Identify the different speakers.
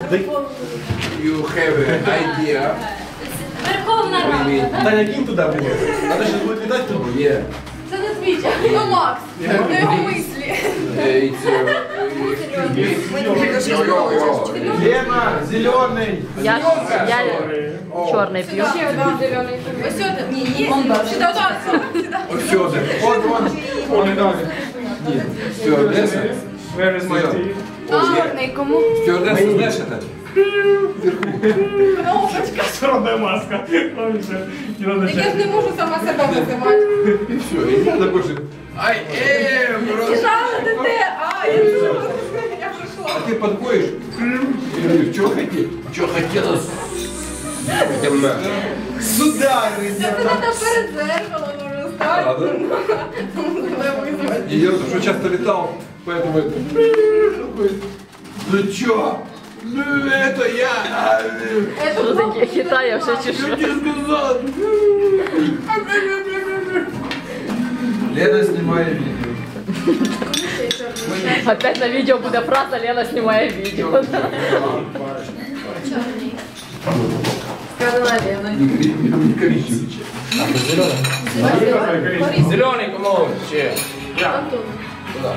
Speaker 1: You have an idea.
Speaker 2: Верховна Рада.
Speaker 3: Таня, кинь туда привет. Надо сейчас будет летать тут.
Speaker 1: Yeah.
Speaker 2: Це не твій час. Ну, Макс, на його мислі.
Speaker 1: Uh, It's uh, yo, yo, yo.
Speaker 3: Лена, зеленый.
Speaker 4: Я, я чорний п'ю.
Speaker 2: Ще один зелений. Ось сюди. Ні, ні. Сюди, сюди.
Speaker 1: Федор.
Speaker 3: Вот он. Он и дали.
Speaker 1: Стюардесса.
Speaker 3: Where is my tea?
Speaker 2: Чорний, кому?
Speaker 1: Стюардесса, знаешь это?
Speaker 2: Кнопочка.
Speaker 3: Сородная маска. Помните? Не надо
Speaker 2: Так я ж не можу сама себе називати.
Speaker 1: И все, и не надо больше. I am просто.
Speaker 2: Жала, де ти? А, я. Я
Speaker 1: А
Speaker 2: прийшла.
Speaker 1: ты подходишь? И говоришь, что хотел? Что хотела? Идем на.
Speaker 3: Сюда,
Speaker 2: Це треба перед зеркалом може
Speaker 1: А,
Speaker 2: стати.
Speaker 1: да?
Speaker 2: Тому треба визвати.
Speaker 1: И я уже часто летал, поэтому это... такой, Ну чё? Ну это я! а, э,
Speaker 4: Що таке хитає все чи
Speaker 1: Я
Speaker 4: що?
Speaker 1: тебе сказал!
Speaker 3: Лена снимает видео.
Speaker 4: Опять на відео буде фраза Лена знімає відео.
Speaker 2: Чорний. Сказала Лена.
Speaker 1: Не коричневый.
Speaker 5: Зеленый, кому? Че?
Speaker 2: Антон.
Speaker 1: Куда?